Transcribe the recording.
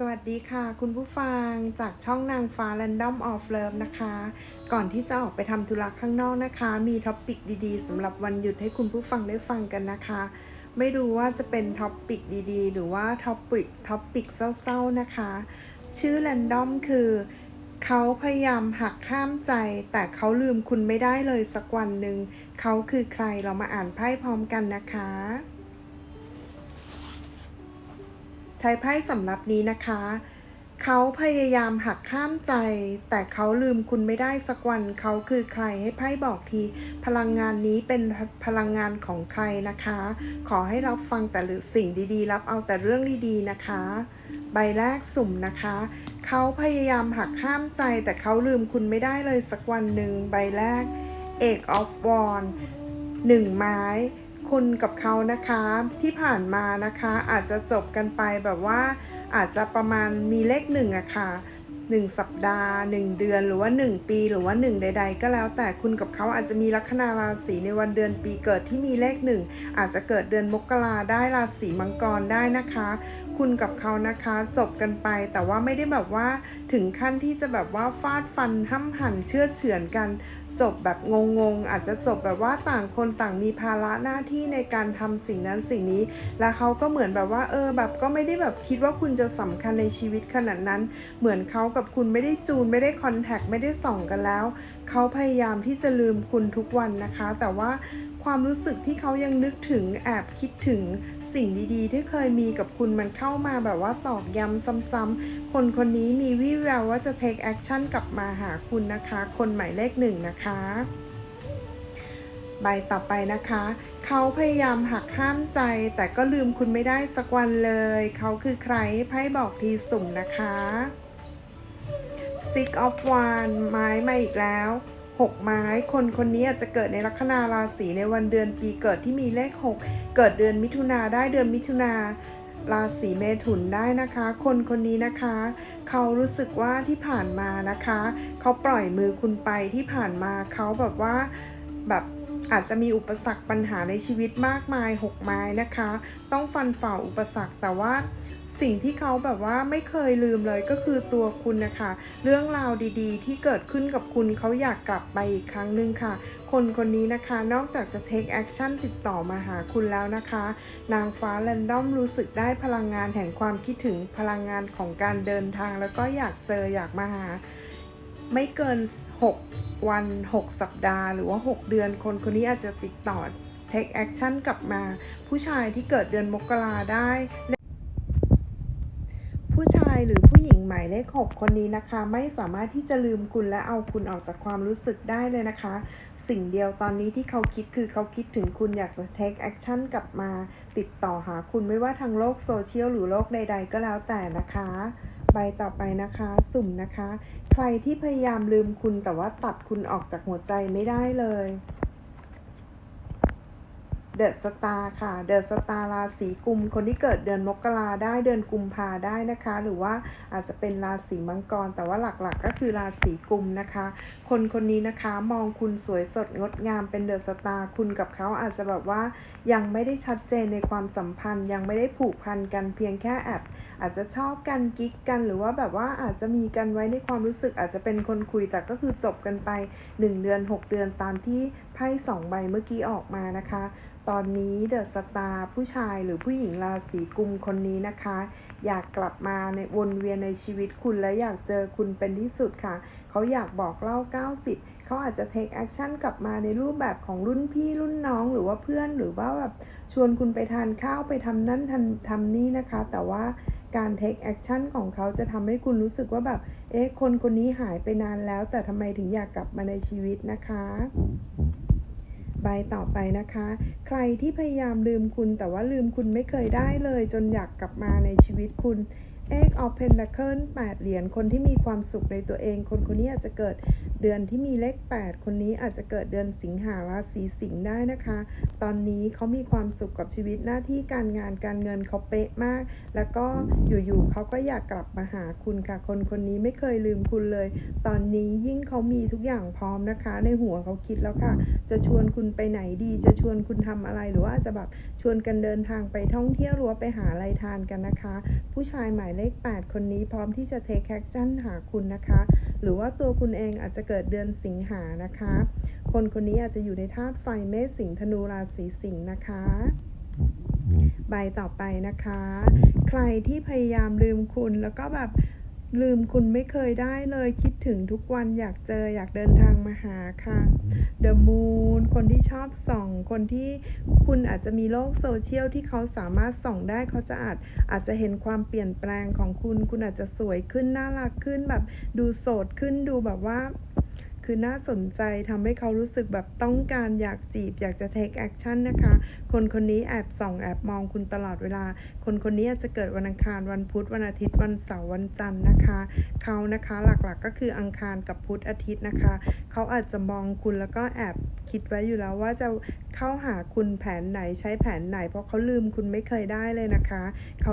สวัสดีค่ะ คุณผู้ฟังจากช่องนางฟ้า Random of Love นะคะ ก่อนที่จะออกไปทำธุระข้างนอกนะคะ มีท็อปปิกดีๆสำหรับวันหยุดให้คุณผู้ฟังได้ฟังกันนะคะ ไม่รู้ว่าจะเป็นท็อปปิกดีๆ หรือว่าท็อปปิกท็อปปิกเศร้าๆนะคะ ชื่อ Random คือเขาพยายามหักห้ามใจ แต่เขาลืมคุณไม่ได้เลยสักวันหนึ่งเขาคือใครเรามาอ่านไพ่พร้อมกันนะคะ ใช้ไพ่สำรับนี้นะคะ เขาพยายามหักห้ามใจ แต่เขาลืมคุณไม่ได้สักวัน เขาคือใครให้ไพ่บอกที พลังงานนี้เป็นพลังงานของใครนะคะ ขอให้เราฟังแต่หรือสิ่งดีๆ รับเอาแต่เรื่องดีๆนะคะ ใบแรกสุ่มนะคะ เขาพยายามหักห้ามใจ แต่เขาลืมคุณไม่ได้เลยสักวันหนึ่งใบแรกเอกออฟวอนหนึ่งไม้ คุณกับเขานะคะที่ผ่านมานะคะอาจจะจบกันไปแบบว่าอาจจะประมาณมีเลขหนึ่งอะค่ะหนึ่งสัปดาห์หนึ่งเดือนหรือว่าหนึ่งปีหรือว่าหนึ่งใด ๆ ก็แล้วแต่คุณกับเขาอาจจะมีลัคนาราศีในวันเดือนปีเกิดที่มีเลขหนึ่งอาจจะเกิดเดือนมกราได้ราศีมังกรได้นะคะ คุณกับเขานะคะจบกันไปแต่ว่าไม่ได้แบบว่าถึงขั้นที่จะแบบว่าฟาดฟันห้ำหั่นเชื่อเฉือนกันจบแบบงงๆ อาจจะจบแบบว่าต่างคนต่างมีภาระหน้าที่ในการทำสิ่งนั้นสิ่งนี้ แล้วเขาก็เหมือนแบบว่า เออแบบก็ไม่ได้แบบคิดว่าคุณจะสำคัญในชีวิตขนาดนั้น เหมือนเขากับคุณไม่ได้จูนไม่ได้คอนแทคไม่ได้ส่องกันแล้ว เขาพยายามที่จะลืมคุณทุกวันนะคะ แต่ว่าความรู้สึกที่เขายังนึกถึงแอบคิดถึงสิ่งดีๆ ที่เคยมีกับคุณมันเข้ามาแบบว่าตอกย้ำซ้ำๆคนคนนี้มีวี่แววว่าจะ take action กลับมาหาคุณนะคะ คนหมายเลขหนึ่งนะคะใบต่อไปนะคะ เขาพยายามหักห้ามใจ แต่ก็ลืมคุณไม่ได้สักวันเลย เขาคือใครไพ่บอกทีสุ่มนะคะ Six of Wands ไม้มาอีกแล้ว 6 ไม้ คนคนนี้อาจจะเกิดในลัคนาราศีในวันเดือนปีเกิดที่มีเลข 6 เกิดเดือนมิถุนาได้เดือนมิถุนาราศีเมถุนได้นะคะ คนคนนี้นะคะ เขารู้สึกว่าที่ผ่านมานะคะ เขาปล่อยมือคุณไปที่ผ่านมาเขาแบบว่าแบบอาจจะมีอุปสรรคปัญหาในชีวิตมากมาย 6 ไม้นะคะ ต้องฟันฝ่าอุปสรรคแต่ว่า สิ่งที่เขาแบบว่าไม่เคยลืมเลยก็คือตัวคุณนะคะ เรื่องราวดีๆ ที่เกิดขึ้นกับคุณเขาอยากกลับไปอีกครั้งหนึ่งค่ะ คนคนนี้นะคะนอกจากจะ take action ติดต่อมาหาคุณแล้วนะคะ นางฟ้าแรนดอมรู้สึกได้พลังงานแห่งความคิดถึงพลังงานของการเดินทาง แล้วก็อยากเจออยากมาหา ไม่เกิน 6 วัน 6 สัปดาห์ หรือว่า 6 เดือน คนคนนี้อาจจะติดต่อ take action กลับมา ผู้ชายที่เกิดเดือนมกราได้ ยหรือผู้หญิงหมายเลขหกคนนี้นะคะ ไม่สามารถที่จะลืมคุณและเอาคุณออกจากความรู้สึกได้เลยนะคะ สิ่งเดียวตอนนี้ที่เขาคิดคือเขาคิดถึงคุณอยากจะ take action กลับมา ติดต่อหาคุณไม่ว่าทางโลกโซเชียลหรือโลกใด ๆ ก็แล้วแต่นะคะใบต่อไปนะคะสุ่มนะคะ ใครที่พยายามลืมคุณแต่ว่าตัดคุณออกจากหัวใจไม่ได้เลย เดอะสตาร์ค่ะ เดอะสตาร์ราศีกุม คนที่เกิดเดือนมกราได้เดือนกุมภาได้นะคะ หรือว่าอาจจะเป็นราศีมังกร แต่ว่าหลักๆ ก็คือราศีกุมนะคะ คนคนนี้นะคะมองคุณสวยสดงดงามเป็นเดอะสตาร์คุณกับเขาอาจจะแบบว่ายังไม่ได้ชัดเจนในความสัมพันธ์ ยังไม่ได้ผูกพันกันเพียงแค่แอบอาจจะชอบกันกิ๊กกันหรือว่าแบบว่าอาจจะมีกันไว้ในความรู้สึกอาจจะเป็นคนคุยแต่ก็คือจบกันไป 1 เดือน 6 เดือนตามที่ ไพ่สองใบเมื่อกี้ออกมานะคะ ตอนนี้เดอะสตาร์ผู้ชายหรือผู้หญิงราศีกุมคนนี้นะคะ อยากกลับมาในวนเวียนในชีวิตคุณและอยากเจอคุณเป็นที่สุดค่ะ เขาอยากบอกเล่า 90 เขาอาจจะ take action กลับมาในรูปแบบของรุ่นพี่รุ่นน้องหรือว่าเพื่อนหรือว่าแบบชวนคุณไปทานข้าวไปทำนั่นทำทำนี่นะคะ แต่ว่าการ take action ของเขาจะทำให้คุณรู้สึกว่าแบบ เอ๊ะ คนคนนี้หายไปนานแล้ว แต่ทำไมถึงอยากกลับมาในชีวิตนะคะ ใบต่อไปนะคะ ใครที่พยายามลืมคุณแต่ว่าลืมคุณไม่เคยได้เลย จนอยากกลับมาในชีวิตคุณ Egg of Pentacle 8เหรียญคนที่มีความสุขในตัวเอง คนคนนี้อาจจะเกิดเดือนที่มีเลข 8 คนนี้อาจจะเกิดเดือนสิงหาราศีสิงห์ได้นะคะ ตอนนี้เขามีความสุขกับชีวิตหน้าที่การงานการเงินเขาเป๊ะมาก แล้วก็อยู่ๆเขาก็อยากกลับมาหาคุณค่ะ คนคนนี้ไม่เคยลืมคุณเลย ตอนนี้ยิ่งเขามีทุกอย่างพร้อมนะคะ ในหัวเขาคิดแล้วค่ะ จะชวนคุณไปไหนดี จะชวนคุณทำอะไรหรือว่าจจะแบบชวนกันเดินทางไปท่องเที่ยวหรือว่าไปหาอะไรทานกันนะคะ ผู้ชายหมายเลข 8 คนนี้พร้อมที่จะ take action หาคุณนะคะ หรือว่าตัวคุณเองอาจจะเกิดเดือนสิงหานะคะ คนคนนี้อาจจะอยู่ในธาตุไฟเมษสิงห์ธนูราศีสิงห์นะคะใบต่อไปนะคะ ใครที่พยายามลืมคุณแล้วก็แบบ ลืมคุณไม่เคยได้เลยคิดถึงทุกวันอยากเจออยากเดินทางมาหาค่ะ The Moon คนที่ชอบส่อง คนที่คุณอาจจะมีโลกโซเชียลที่เขาสามารถส่องได้เขาจะอาจอาจจะเห็นความเปลี่ยนแปลงของคุณ คุณอาจจะสวยขึ้นน่ารักขึ้นแบบดูโสดขึ้นดูแบบว่า คือน่าสนใจทำให้เขารู้สึกแบบต้องการอยากจีบ อยากจะ take action นะคะ คนคนนี้แอบส่องแอบมองคุณตลอดเวลา คนคนนี้อาจจะเกิดวันอังคารวันพุธวันอาทิตย์วันเสาร์วันจันทร์นะคะเขานะคะหลักๆก็คืออังคารกับพุธอาทิตย์นะคะ เขาอาจจะมองคุณแล้วก็แอบคิดไว้อยู่แล้วว่าจะเข้าหาคุณแผนไหนใช้แผนไหน เพราะเขาลืมคุณไม่เคยได้เลยนะคะเขา